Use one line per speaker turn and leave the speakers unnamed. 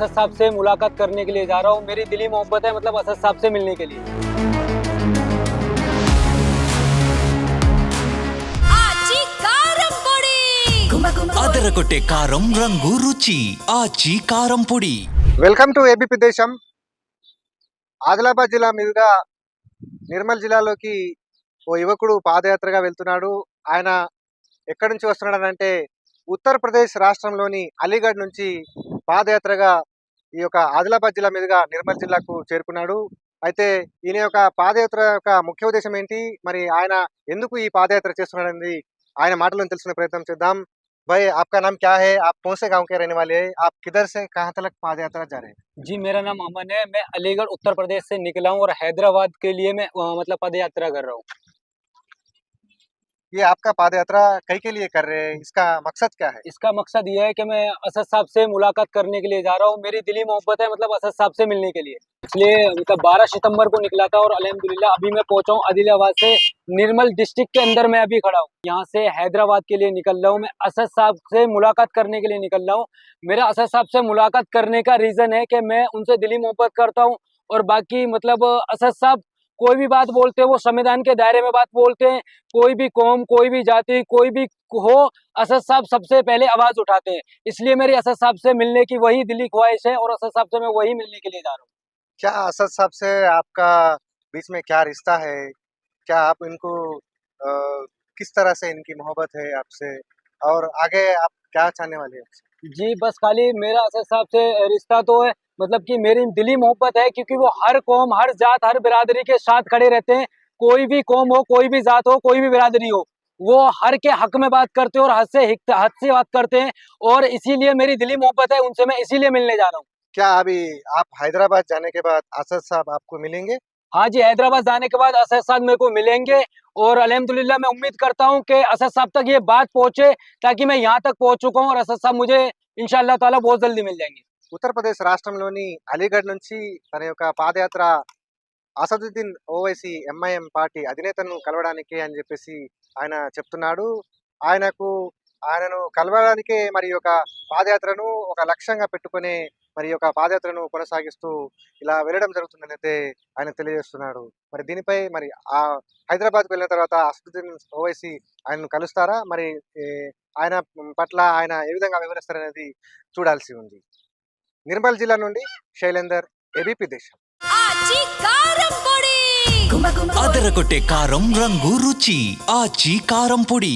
असद साहब से मुलाकात करने के लिए जा रहा हूँ मेरी दिली मोहब्बत है मतलब असद साहब से मिलने के लिए
आजी కారం పొడి
అదరగొట్టే కారం రంగు రుచి ఆచి కారం పొడి
వెల్కమ్ టు ఏబీపీ దేశం ఆదిలాబాద్ జిల్లా మీదుగా నిర్మల్ జిల్లాలోకి ఓ యువకుడు పాదయాత్రగా వెళ్తున్నాడు ఆయన ఎక్కడి నుంచి వస్తున్నాడు అంటే ఉత్తరప్రదేశ్ రాష్ట్రంలోని అలీగఢ్ నుంచి పాదయాత్రగా ఈ యొక్క ఆదిలాబాద్ జిల్లా మీదుగా నిర్మల్ జిల్లాకు చేరుకున్నాడు అయితే ఈయన యొక్క పాదయాత్ర యొక్క ముఖ్య ఉద్దేశం ఏంటి మరి ఆయన ఎందుకు ఈ పాదయాత్ర చేస్తున్నాడు అనేది ఆయన మాటలను తెలుసుకునే ప్రయత్నం చేద్దాం भाई आपका नाम क्या है आप कौन से गांव के रहने वाले हैं आप किधर से कहाँ तक पाद यात्रा जा रहे हैं
जी मेरा नाम अमन है मैं अलीगढ़ उत्तर प्रदेश से निकला हूँ और हैदराबाद के लिए मैं अ, मतलब पद यात्रा कर रहा हूँ
ये आपका पाद यात्रा कई के लिए कर रहे हैं? इसका मकसद क्या है?
इसका मकसद ये है कि मैं असद साहब से मुलाकात करने के लिए जा रहा हूँ। मेरी दिली मोहब्बत है मतलब असद साहब से मिलने के लिए। इसलिए मतलब 12 सितंबर को निकला था और अल्हम्दुलिल्लाह अभी मैं पहुँचा हूँ आदिलाबाद से निर्मल डिस्ट्रिक्ट के अंदर मैं अभी खड़ा हूँ। यहाँ से हैदराबाद के लिए निकल रहा हूँ। मैं असद साहब से मुलाकात करने के लिए निकल रहा हूँ। मेरा असद साहब से मुलाकात करने का रीज़न है कि मैं उनसे दिली मोहब्बत करता हूँ और बाकी मतलब असद साहब कोई भी बात बोलते हैं वो संविधान के दायरे में बात बोलते हैं। कोई भी कौम कोई भी जाति कोई भी हो असद साहब सबसे पहले आवाज़ उठाते हैं। इसलिए मेरी असद साहब से मिलने की वही दिली ख्वाहिश है और असद साहब से मैं वही मिलने के लिए जा रहा हूँ।
क्या असद साहब से आपका बीच में क्या रिश्ता है? क्या आप इनको अ, किस तरह से इनकी मोहब्बत है आपसे? और आगे आप क्या चाहने वाले हैं?
जी, बस खाली मेरा असद साहब से रिश्ता तो है मतलब कि मेरी दिली मोहब्बत है, क्योंकि वो हर कौम, हर जात, हर बिरादरी के साथ खड़े रहते हैं। कोई भी कौम हो, कोई भी जात हो, कोई भी बिरादरी हो, वो हर के हक में बात करते हैं और हद से हद से बात करते हैं और इसीलिए मेरी दिली मोहब्बत है, उनसे मैं इसीलिए मिलने जा रहा हूँ।
क्या अभी आप हैदराबाद जाने के बाद असद साहब आपको मिलेंगे?
हाँ जी हैदराबाद जाने के बाद असद साहब मेरे को मिलेंगे और अल्हम्दुलिल्लाह मैं उम्मीद करता हूँ कि असद साहब तक ये बात पहुंचे ताकि मैं यहाँ तक पहुंच चुका हूँ और असद साहब मुझे इंशाल्लाह ताला बहुत जल्दी मिल जाएंगे
ఉత్తరప్రదేశ్ రాష్ట్రంలోని అలీగఢ్ నుంచి తన యొక్క పాదయాత్ర అసదుద్దీన్ ఓవైసీ ఎంఐఎం పార్టీ అధినేతను కలవడానికి అని చెప్పేసి ఆయన చెప్తున్నాడు ఆయనకు ఆయనను కలవడానికే మరి ఈ యొక్క పాదయాత్రను ఒక లక్ష్యంగా పెట్టుకొని మరి యొక్క పాదయాత్రను కొనసాగిస్తూ ఇలా వెళ్ళడం జరుగుతుందని అయితే ఆయన తెలియజేస్తున్నాడు. మరి దీనిపై మరి ఆ హైదరాబాద్కు వెళ్ళిన తర్వాత అసదుద్దీన్ ఓవైసీ ఆయనను కలుస్తారా? మరి ఆయన పట్ల ఆయన ఏ విధంగా వివరిస్తారనేది చూడాల్సి ఉంది. నిర్మల్ జిల్లా నుండి శైలేందర్ ఏబీపీ దేశం.
అదరగొట్టే కారం రంగు రుచి. ఆచి కారం పొడి.